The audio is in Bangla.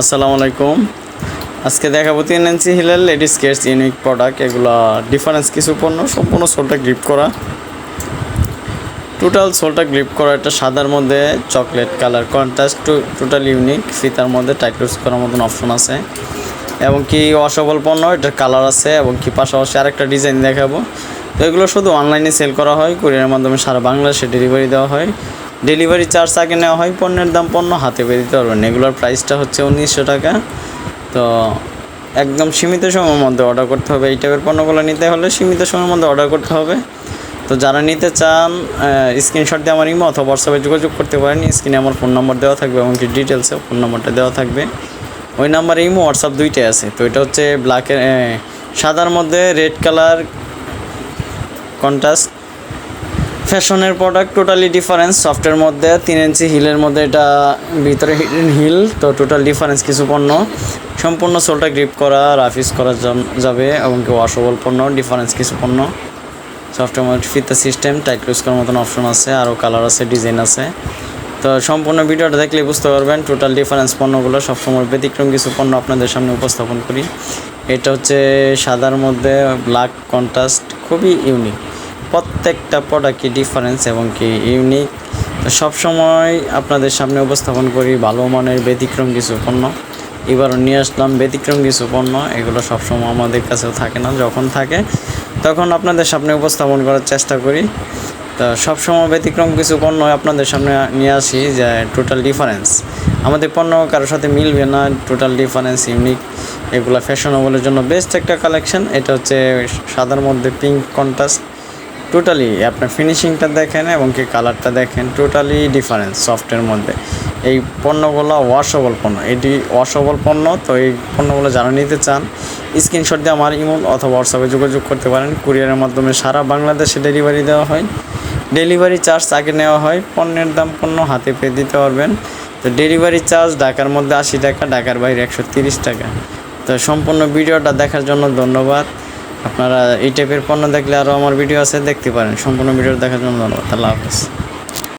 আসসালামু আলাইকুম। আজকে দেখাবো তিন এনসি হিলের লেডিস কেয়ার্স ইউনিক প্রোডাক্ট। এগুলো ডিফারেন্স কিছু পণ্য, সম্পূর্ণ সোলটা গ্রিপ করা। টোটাল সোলটা গ্রিপ করা একটা সাদার মধ্যে chocolate colour contrast total unique ফিতার মধ্যে টাইক্লোস করার মতন অপশন আছে। এবং কি অসবল পণ্য, এটার কালার আছে এবং কি পাশাপাশি আরেকটা ডিজাইন দেখাবো। তো এগুলো শুধু অনলাইনে সেল করা হয় কুরিয়ারের মাধ্যমে সারা বাংলাদেশে ডেলিভারি দেওয়া হয়। ডেলিভারি চার্জ আগে নেওয়া হয়, পণ্যের দাম পণ্য হাতে পেয়ে দিতে পারবেন। এগুলোর প্রাইসটা হচ্ছে উনিশশো টাকা। তো একদম সীমিত সময়ের মধ্যে অর্ডার করতে হবে। এই টাইপের পণ্যগুলো নিতে হলে সীমিত সময়ের মধ্যে অর্ডার করতে হবে। তো যারা নিতে চান স্ক্রিনশট দিয়ে আমার ইমো অথবা হোয়াটসঅ্যাপে যোগাযোগ করতে পারেন। স্ক্রিনে আমার ফোন নম্বর দেওয়া থাকবে এবং কি ডিটেলসে ফোন নম্বরটা দেওয়া থাকবে। ওই নাম্বারে ইমো হোয়াটসঅ্যাপ দুইটাই আছে। তো এটা হচ্ছে ব্ল্যাকের সাদার মধ্যে রেড কালার কন্ট্রাস্ট ফ্যাশনের প্রোডাক্ট টোটালি ডিফারেন্স সফটের মধ্যে, তিন ইঞ্চি হিলের মধ্যে এটা ভিতরে হিডেন হিল তো টোটাল ডিফারেন্স কিছু পণ্য। সম্পূর্ণ সোলটা গ্রিপ করা রাফিস করা যাবে, এবং কি ওয়াশেবল পণ্য ডিফারেন্স কিছু পণ্য। সফটের মধ্যে ফিতা সিস্টেম টাইট ক্লোজ করার মতন অপশন আছে আরও কালার আছে ডিজাইন আছে। তো সম্পূর্ণ ভিডিওটা দেখলে বুঝতে পারবেন টোটাল ডিফারেন্স পণ্যগুলো সবসময় ব্যতিক্রম কিছু পণ্য আপনাদের সামনে উপস্থাপন করি। এটা হচ্ছে সাদার মধ্যে ব্ল্যাক কন্ট্রাস্ট খুবই ইউনিক প্রত্যেকটা প্রোডাক্টই ডিফারেন্স এবং কি ইউনিক তো সবসময় আপনাদের সামনে উপস্থাপন করি ভালো মানের ব্যতিক্রম কিছু পণ্য। এবারও নিয়ে আসলাম ব্যতিক্রম কিছু পণ্য, এগুলো সবসময় আমাদের কাছেও থাকে না, যখন থাকে তখন আপনাদের সামনে উপস্থাপন করার চেষ্টা করি। তো সবসময় ব্যতিক্রম কিছু পণ্য আপনাদের সামনে নিয়ে আসি যে টোটাল ডিফারেন্স আমাদের পণ্য কারোর সাথে মিলবে না টোটাল ডিফারেন্স ইউনিক এগুলো ফ্যাশনেবলের জন্য বেস্ট একটা কালেকশন এটা হচ্ছে সাদার মধ্যে পিঙ্ক কন্ট্রাস্ট টোটালি আপনার ফিনিশিংটা দেখেন এবং কি কালারটা দেখেন টোটালি ডিফারেন্স সফটের মধ্যে। এই পণ্যগুলো ওয়াশেবল পণ্য, এটি ওয়াশেবল পণ্য, তো এই পণ্যগুলো যারা নিতে চান স্ক্রিনশট দিয়ে আমার ইমোল অথবা হোয়াটসঅ্যাপে যোগাযোগ করতে পারেন। কুরিয়ারের মাধ্যমে সারা বাংলাদেশে ডেলিভারি দেওয়া হয়। ডেলিভারি চার্জ আগে নেওয়া হয়, পণ্যের দাম পণ্য হাতে পেয়ে দিতে পারবেন। তো ডেলিভারি চার্জ ঢাকার মধ্যে আশি টাকা, ঢাকার বাইরে একশো তিরিশ টাকা। তো সম্পূর্ণ ভিডিওটা দেখার জন্য ধন্যবাদ। আপনারা এই টাইপের পণ্য দেখলে আরও আমার ভিডিও আছে, দেখতে পারেন। সম্পূর্ণ ভিডিও দেখার জন্য ধন্যবাদ। আল্লাহ হাফেজ।